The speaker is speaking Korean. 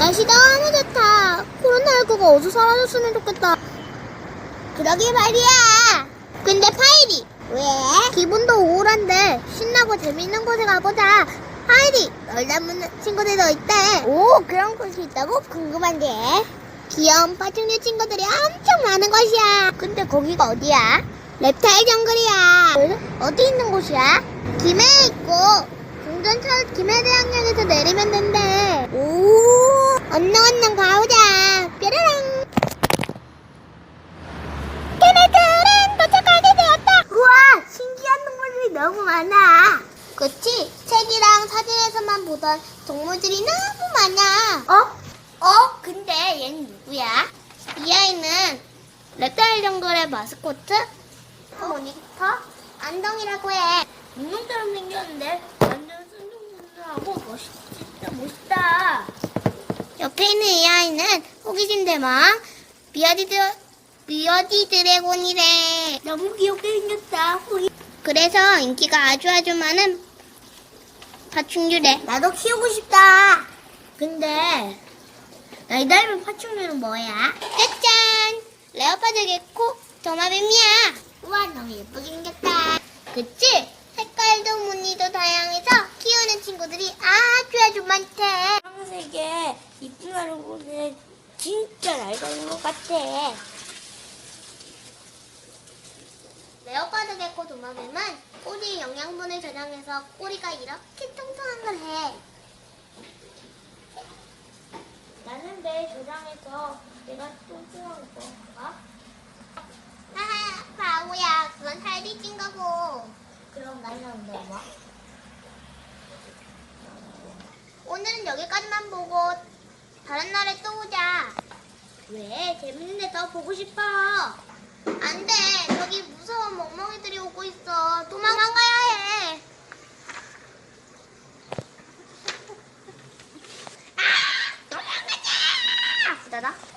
날씨 너무 좋다. 코로나19가 어서 사라졌으면 좋겠다. 그러게 말이야. 근데 파이리. 왜? 기분도 우울한데 신나고 재밌는 곳에 가보자. 파이리, 널 닮은 친구들도 있대. 오, 그런 곳이 있다고? 궁금한데. 귀여운 파충류 친구들이 엄청 많은 곳이야. 근데 거기가 어디야? rep타일 정글이야. 어디 있는 곳이야? 김해에 있고 중전철 김해 대학역에서 내리면 된대. 오, 얼른 얼른 가보자. 뾰로롱. 걔네들은 도착하게 되었다. 우와, 신기한 동물들이 너무 많아. 그치? 책이랑 사진에서만 보던 동물들이 너무 많아. 어? 어? 근데 얘는 누구야? 이 아이는 rep타일 정글의 마스코트? 모니터? 안덩이라고 해. 운동처럼 생겼는데 완전 순둥순둥하고 멋있다 멋있다. 옆에 있는 이 아이는 호기심 대망 비어디드 비어디 드래곤이래. 너무 귀엽게 생겼다. 호기. 그래서 인기가 아주 아주 많은 파충류래. 나도 키우고 싶다. 근데 나이 닮은 파충류는 뭐야? 짜잔! 레오파드 개코 도마뱀이야. 우와 너무 예쁘게 생겼다. 그치? 색깔도 무늬도 다양해서 키우는 친구들이 아주 아주 많대. 파란색에 이쁜 얼굴에 진짜 날 닮은 것 같아. 레오파드 개코 도마뱀은 꼬리 영양분을 저장해서 꼬리가 이렇게 통통한 걸 해. 나는 내 조장에서 내가 거가? 하하, 바보야. 그건 살이 찐 거고. 그럼 나는 뭐? 오늘은 여기까지만 보고 다른 날에 또 오자. 왜? 재밌는데 더 보고 싶어. 안 돼. 저기 무서운 멍멍이들이 오고 있어. 도망가야 해. 아! 도망가자! 후다닥.